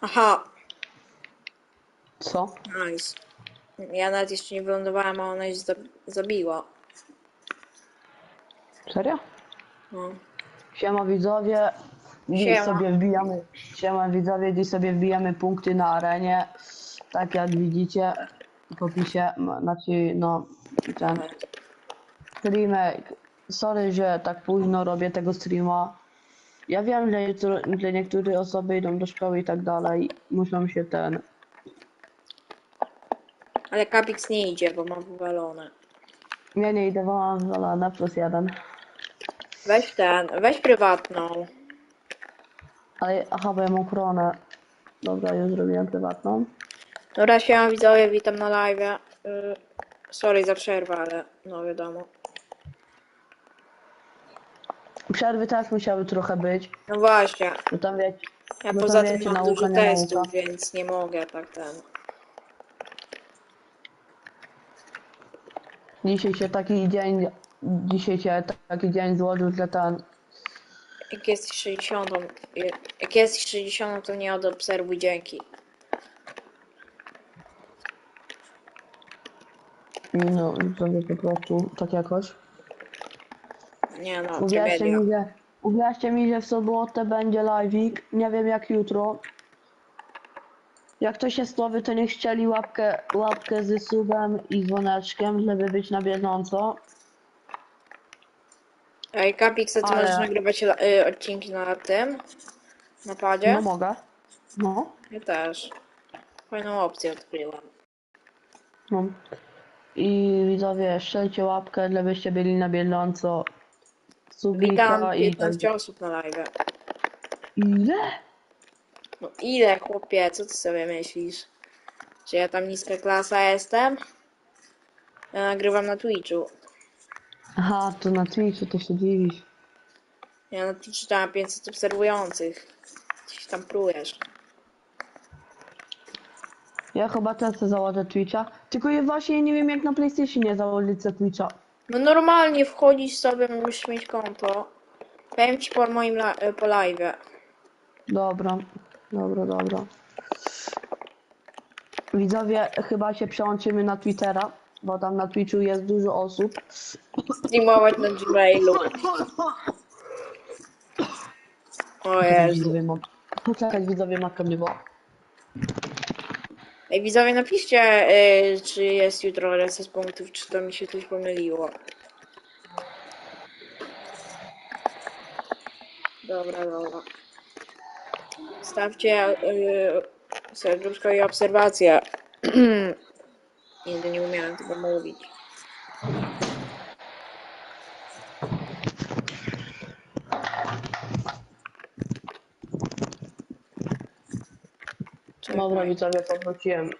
Aha, Co? nice. Ja nawet jeszcze nie wylądowałem, a ona już zab- zabiła. Serio? No. Siema widzowie. Dziś Siema. sobie wbijamy. Siema widzowie, dziś sobie wbijamy punkty na arenie. Tak jak widzicie w opisie, m- znaczy no ten streamek. Sorry, że tak późno robię tego streama. Ja wiem, że, jutro, że niektóre osoby idą do szkoły i tak dalej. Muszą się ten. Ale Kapix nie idzie, bo ma wywalone. Ja nie idę, bo mam na plus jeden. Weź ten, weź prywatną. Ale aha, bo ja mam koronę. Dobra, już zrobiłem prywatną. Dobra, siema widzowie, witam na live. Y, sorry za przerwę, ale no wiadomo. Przerwy też musiały trochę być, No właśnie, bo tam wiecie, ja No to poza wiecie, tym mam nauka, dużo testów, nauka. więc nie mogę tak ten. dzisiaj się taki dzień, dzisiaj się taki dzień złożył, że ten, Jak jesteś 60, y, jak jesteś 60, to nie odobserwuj dzięki. no, zrobię po prostu tak jakoś. Nie no, Uwierzcie tragedia. mi, że, uwierzcie mi, że w sobotę będzie live'ik, nie wiem jak jutro. Jak ktoś jest nowy, to niech ścieli łapkę, łapkę z subem i dzwoneczkiem, żeby być na bieżąco. Ej, Kapix, a ty Ale- możesz nagrywać y, odcinki na tym? Na padzie? No mogę. No. Ja też. Fajną opcję odkryłam. No. I widzowie, strzelcie łapkę, żebyście byli na bieżąco. Subika Witam i tak. 15 osób na live. Ile? No ile, chłopie, co ty sobie myślisz? Że ja tam niska klasa jestem? Ja nagrywam na Twitchu. Aha, to na Twitchu to się dziwisz. Ja na Twitchu tam mam 500 obserwujących. Ty się tam prujesz. Ja chyba też chcę założę Twitcha. Tylko ja właśnie nie wiem jak na PlayStationie założyć sobie Twitcha. No normalnie wchodzisz sobie, musisz mieć konto. Powiem ci po moim la- e, po live. Dobra, dobra, dobra. Widzowie, chyba się przełączymy na Twittera, bo tam na Twitchu jest dużo osób. Streamować na Gmailu. O Jezu. Widzowie, mam... Poczekać, widzowie, matka mnie bo. Widzowie, napiszcie, y, czy jest jutro reses punktów, czy to mi się coś pomyliło. Dobra, dobra. Stawcie y, serduszko i obserwację. Nigdy nie umiałem tego mówić. Dobra, widzowie, powróciłem.